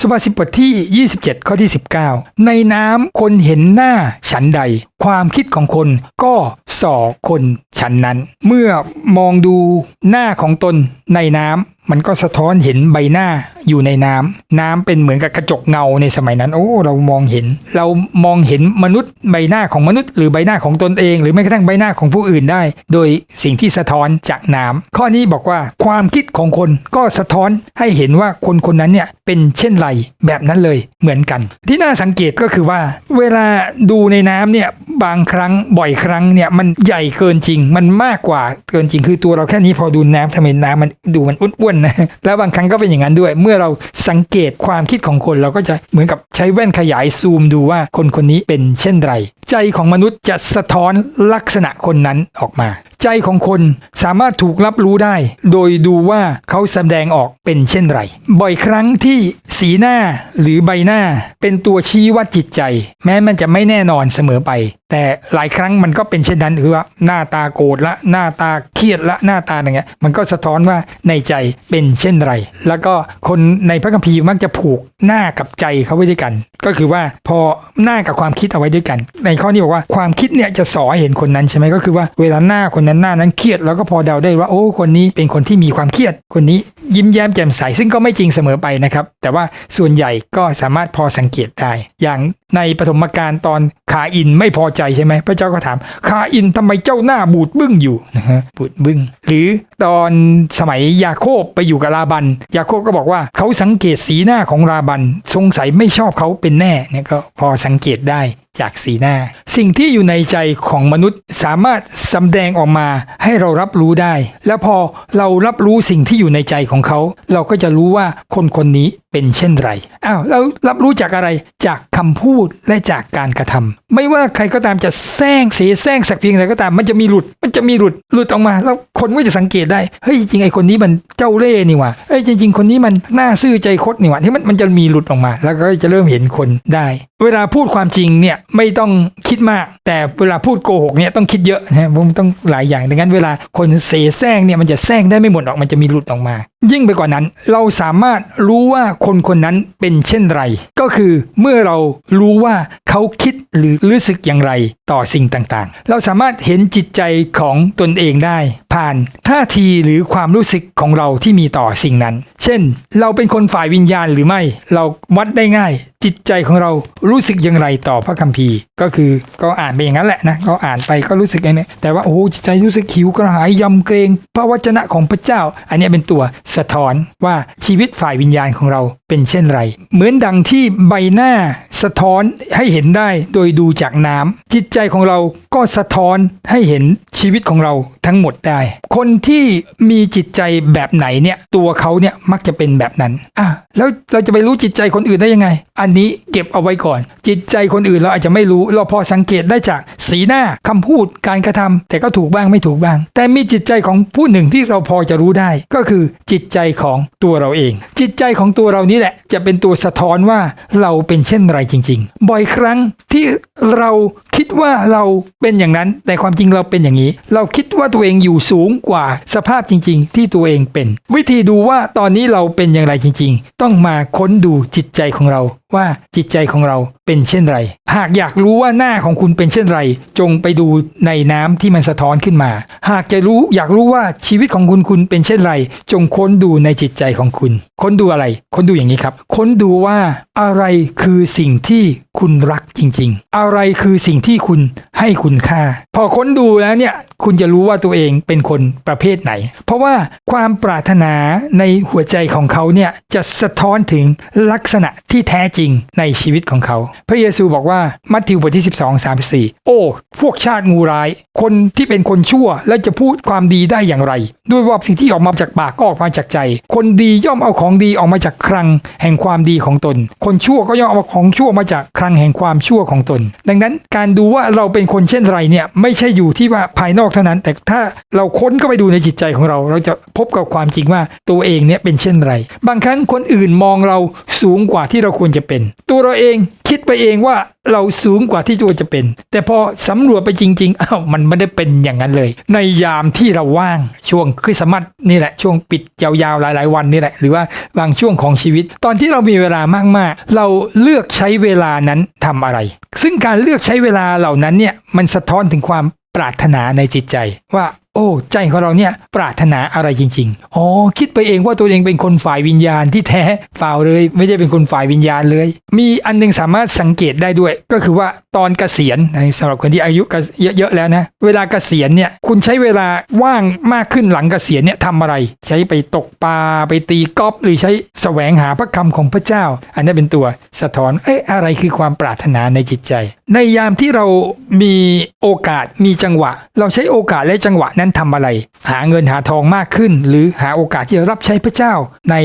สุภาษิตบทที่ 27 ข้อที่ 19 ในน้ำคนเห็นหน้าฉันใด ความคิดของคนก็ส่อคนฉันนั้น เมื่อมองดูหน้าของตนในน้ำ มันก็สะท้อนเห็นใบหน้าอยู่ในน้ำน้ำเป็นเหมือนกับกระจกเงาในสมัยนั้น โอ้เรามองเห็น เรามองเห็นมนุษย์ใบหน้าของมนุษย์ หรือใบหน้าของตนเอง หรือแม้กระทั่งใบหน้าของผู้อื่นได้ โดยสิ่งที่สะท้อนจากน้ำข้อนี้บอกว่าความคิดของคนก็สะท้อนให้เห็นว่าคนคนนั้นเนี่ยเป็นเช่นไรแบบนั้นเลยเหมือนกัน ที่น่าสังเกตก็คือว่า เวลาดูในน้ำเนี่ยบางครั้งบ่อยครั้งเนี่ยมันใหญ่เกินจริง มันมากกว่าเกินจริงคือตัวเราแค่นี้พอดูน้ำทำไมน้ำมันดูมันอ้วนนะแล้วบางครั้งก็เป็นอย่างนั้นด้วย เมื่อเราสังเกตความคิดของคนเราก็จะเหมือนกับใช้แว่นขยายซูมดูว่าคนคนนี้เป็นเช่นไร ใจของมนุษย์จะสะท้อนลักษณะคนนั้นออกมา ใจของคนสามารถถูกรับรู้ได้ โดยดูว่าเขาแสดงออกเป็นเช่นไร บ่อยครั้งที่สีหน้าหรือใบหน้าเป็นตัวชี้วัดจิตใจ แม้มันจะไม่แน่นอนเสมอไป แต่หลายครั้งมันก็เป็นเช่นนั้นคือว่าหน้าตาโกรธละหน้าตาเครียดละหน้าตาอย่างเงี้ยมันก็สะท้อนว่าในใจเป็นเช่นไร แล้วก็คนในพระคัมภีร์มักจะผูกหน้ากับใจเขาไว้ด้วยกัน ก็คือว่าพอหน้ากับความคิดเอาไว้ด้วยกัน ในข้อนี้บอกว่าความคิดเนี่ยจะสอให้เห็นคนนั้นใช่ไหมก็คือว่าเวลาหน้าคนนั้นหน้านั้นเครียดแล้วก็พอเดาได้ว่าโอ้คนนี้เป็นคนที่มีความเครียดคนนี้ยิ้มแย้มแจ่มใสซึ่งก็ไม่จริงเสมอไปนะครับ แต่ว่าส่วนใหญ่ก็สามารถพอสังเกตได้ อย่างในปฐมกาลตอนขาอินไม่พอใจใช่ไหมพระเจ้าก็ถามคาอินทำไมเจ้าหน้าบูดบึ้งอยู่นะฮะบูดบึ้ง หรือตอนสมัยยาโคบไปอยู่กับลาบัน ยาโคบก็บอกว่าเขาสังเกตสีหน้าของลาบันสงสัยไม่ชอบเขาเป็นแน่เนี่ยก็พอสังเกตได้ จากสีหน้า สิ่งที่อยู่ในใจของมนุษย์สามารถสำแดงออกมาให้เรารับรู้ได้ แล้วพอเรารับรู้สิ่งที่อยู่ในใจของเขา เราก็จะรู้ว่าคนคนนี้เป็นเช่นไรอ้าวแล้วรับรู้จากอะไรจากคำพูดและจากการกระทำไม่ว่าใครก็ตามจะแซงเสียแซงสักเพียงใดก็ตาม มันจะมีหลุดมันจะมีหลุดหลุดออกมาแล้ว คนก็จะสังเกตได้เฮ้ยจริงไอ้คนนี้มันเจ้าเล่ห์นี่หว่าเฮ้ยจริง ๆ คนนี้มันน่าซื่อใจคดนี่หว่าที่มันมันจะมีหลุดออกมา แล้วก็จะเริ่มเห็นคนได้ เวลาพูดความจริงเนี่ยไม่ต้องคิดมาก แต่เวลาพูดโกหกเนี่ยต้องคิดเยอะนะผมต้องหลายอย่างดังนั้นเวลาคนเสแสร้งเนี่ยมันจะแซงได้ไม่หมดหรอกมันจะมีหลุดออกมา ยิ่งไปกว่านั้น เราสามารถรู้ว่าคนคนนั้นเป็นเช่นไร ก็คือเมื่อเรารู้ว่าเขาคิดหรือรู้สึกอย่างไร ต่อสิ่งต่างๆ เราสามารถเห็นจิตใจของตนเองได้ ผ่านท่าทีหรือความรู้สึกของเราที่มีต่อสิ่งนั้น เช่น เราเป็นคนฝ่ายวิญญาณหรือไม่ เราวัดได้ง่าย จิตใจของเรารู้สึกอย่างไรต่อพระคัมภีร์ ก็คือก็อ่านไปอย่างนั้นแหละนะก็อ่านไปก็รู้สึกอย่างนี้แต่ว่าโอ้จิตใจรู้สึกหิวกระหายยำเกรงพระวจนะของพระเจ้า อันนี้เป็นตัวสะท้อนว่าชีวิตฝ่ายวิญญาณของเราเป็นเช่นไร เหมือนดังที่ใบหน้าสะท้อนให้เห็นได้โดยดูจากน้ำจิตใจของเราก็สะท้อนให้เห็นชีวิตของเราทั้งหมดได้ คนที่มีจิตใจแบบไหนเนี่ยตัวเขาเนี่ยมักจะเป็นแบบนั้นอะแล้วเราจะไปรู้จิตใจคนอื่นได้ยังไงอันนี้เก็บเอาไว้ก่อน จิตใจคนอื่นเราอาจจะไม่รู้ เราพอสังเกตได้จากสีหน้าคำพูดการกระทำแต่ก็ถูกบ้างไม่ถูกบ้าง แต่มีจิตใจของผู้หนึ่งที่เราพอจะรู้ได้ ก็คือจิตใจของตัวเราเอง จิตใจของตัวเรานี้แหละ จะเป็นตัวสะท้อนว่าเราเป็นเช่นไรจริง ๆ บ่อยครั้งที่เราคิดว่าเราเป็นอย่างนั้น แต่ความจริงเราเป็นอย่างนี้ เราคิดว่าตัวเองอยู่สูงกว่าสภาพจริง ๆ ที่ตัวเองเป็น วิธีดูว่าตอนนี้เราเป็นอย่างไรจริง ๆ ต้องมาค้นดูจิตใจของเรา ว่าจิตใจของเรา เป็นเช่นไร หากอยากรู้ว่าหน้าของคุณเป็นเช่นไร จงไปดูในน้ำที่มันสะท้อนขึ้นมา หากจะรู้อยากรู้ว่าชีวิตของคุณคุณเป็นเช่นไร จงค้นดูในจิตใจของคุณ ค้นดูอะไร ค้นดูอย่างนี้ครับ ค้นดูว่าอะไรคือสิ่งที่คุณรักจริง ๆ อะไรคือสิ่งที่คุณให้คุณค่า พอค้นดูแล้วเนี่ยคุณจะรู้ว่าตัวเองเป็นคนประเภทไหน เพราะว่าความปรารถนาในหัวใจของเขาเนี่ยจะสะท้อนถึงลักษณะที่แท้จริงในชีวิตของเขาพระเยซูบอกว่ามัทธิวบทที่ 12 34 โอ้ พวกชาติงูร้าย คนที่เป็นคนชั่วและจะพูดความดีได้อย่างไร ด้วยว่าสิ่งที่ออกมาจากปากก็ออกมาจากใจ คนดีย่อมเอาของดีออกมาจากคลังแห่งความดีของตน คนชั่วก็ย่อมเอาของชั่วมาจากคลังแห่งความชั่วของตน ดังนั้นการดูว่าเราเป็นคนเช่นไรเนี่ยไม่ใช่อยู่ที่ว่าภายนอกเท่านั้น แต่ถ้าเราค้นเข้าไปดูในจิตใจของเรา เราจะพบกับความจริงว่าตัวเองเนี่ยเป็นเช่นไร บางครั้งคนอื่นมองเราสูงกว่าที่เราควรจะเป็น ตัวเราเองคิดไปเองว่าเราสูงกว่าที่ตัวจะเป็น แต่พอสำรวจไปจริงๆอ้าวมันไม่ได้เป็นอย่างนั้นเลย ในยามที่เราว่างช่วงคริสต์มาสนี่แหละช่วงปิดยาวๆหลาย ๆ วันนี่แหละ หรือว่าบางช่วงของชีวิต ตอนที่เรามีเวลามากๆ เราเลือกใช้เวลานั้นทำอะไร ซึ่งการเลือกใช้เวลาเหล่านั้นเนี่ยมันสะท้อนถึงความปรารถนาในจิตใจว่าโอ้ใจของเราเนี่ยปรารถนาอะไรจริงๆ อ๋อคิดไปเองว่าตัวเองเป็นคนฝ่ายวิญญาณที่แท้ฝ่าเลย ไม่ได้เป็นคนฝ่ายวิญญาณเลย มีอันหนึงสามารถสังเกตได้ด้วย ก็คือว่าตอนเกษียณนสำหรับคนที่อายุเยอะๆแล้วนะ เวลาเกษียณเนี่ยคุณใช้เวลาว่างมากขึ้นหลังเกษียณเนี่ยทำอะไร ใช้ไปตกปลาไปตีกอล์ฟหรือใช้แสวงหาพระคำของพระเจ้า อันนี้เป็นตัวสะท้อนเอ้ยอะไรคือความปรารถนาในจิตใจ ในยามที่เรามีโอกาสมีจังหวะ เราใช้โอกาสและจังหวะนั้นทำอะไร หาเงินหาทองมากขึ้น หรือหาโอกาสที่จะรับใช้พระเจ้า ใน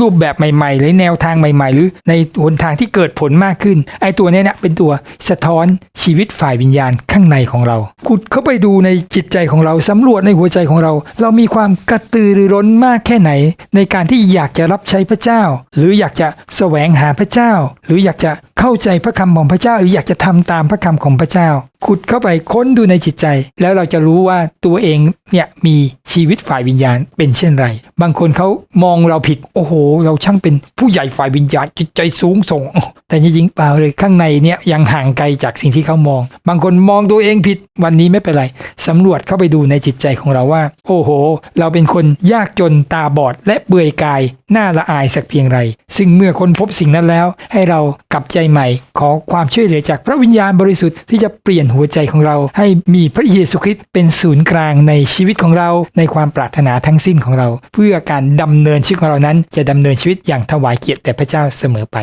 รูปแบบใหม่ๆ หรือแนวทางใหม่ ๆ หรือในหนทางที่เกิดผลมากขึ้น ไอ้ตัวนี้ยนะเป็นตัวสะท้อนชีวิตฝ่ายวิญญาณข้างในของเราขุดเข้าไปดูในจิตใจของเราสำรวจในหัวใจของเรา เรามีความกระตือรือร้นมากแค่ไหน ในการที่อยากจะรับใช้พระเจ้า หรืออยากจะแสวงหาพระเจ้า หรืออยากจะ เข้าใจพระคำของพระเจ้า หรืออยากจะทำตามพระคำของพระเจ้า ขุดเข้าไปค้นดูในจิตใจ แล้วเราจะรู้ว่าตัวเองเนี่ยมีชีวิตฝ่ายวิญญาณเป็นเช่นไร บางคนเขามองเราผิด โอ้โห เราช่างเป็นผู้ใหญ่ฝ่ายวิญญาณจิตใจสูงส่ง แต่จริงๆเปล่าเลยข้างในเนี่ยยังห่างไกลจากสิ่งที่เขามอง บางคนมองตัวเองผิดวันนี้ไม่เป็นไรสำรวจเข้าไปดูในจิตใจของเราว่า โอ้โห เราเป็นคนยากจนตาบอดและเบื่อยกายน่าละอายสักเพียงไร ซึ่งเมื่อคนพบสิ่งนั้นแล้ว ให้เรากลับใจใหม่ขอความช่วยเหลือจากพระวิญญาณบริสุทธิ์ที่จะเปลี่ยนหัวใจของเรา ให้มีพระเยซูคริสต์เป็นศูนย์กลางในชีวิตของเรา ในความปรารถนาทั้งสิ้นของเรา เพื่อการดำเนินชีวิตของเรานั้นจะดำเนินชีวิตอย่างถวายเกียรติแด่พระเจ้าเสมอไป